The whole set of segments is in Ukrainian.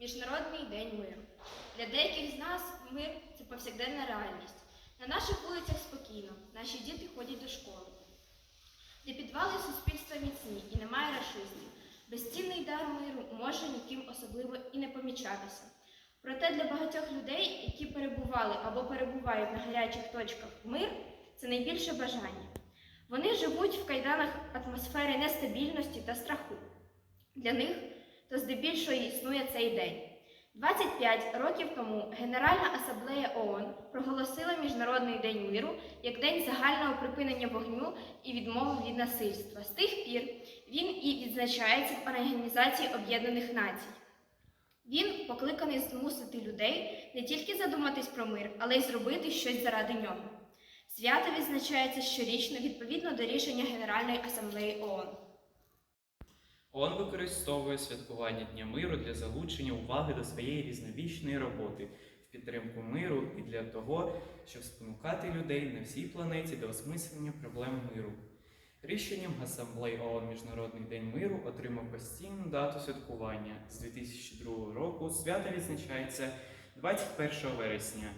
Міжнародний день миру. Для деяких з нас мир це повсякденна реальність. На наших вулицях спокійно, наші діти ходять до школи. Де підвали суспільства міцні і немає рашистів. Безцінний дар миру може ніким особливо і не помічатися. Проте для багатьох людей, які перебували або перебувають на гарячих точках, мир це найбільше бажання. Вони живуть в кайданах атмосфери нестабільності та страху. Для них то здебільшого існує цей день. 25 років тому Генеральна асамблея ООН проголосила Міжнародний день миру як день загального припинення вогню і відмови від насильства. З тих пір він і відзначається в Організації Об'єднаних Націй. Він покликаний змусити людей не тільки задуматись про мир, але й зробити щось заради нього. Свято відзначається щорічно відповідно до рішення Генеральної асамблеї ООН. ООН використовує святкування Дня миру для залучення уваги до своєї різнобічної роботи в підтримку миру і для того, щоб спонукати людей на всій планеті до осмислення проблем миру. Рішенням Асамблеї ООН Міжнародний день миру отримав постійну дату святкування. З 2002 року свято відзначається 21 вересня.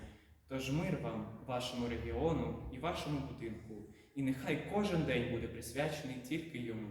Тож мир вам, вашому регіону і вашому будинку, і нехай кожен день буде присвячений тільки йому.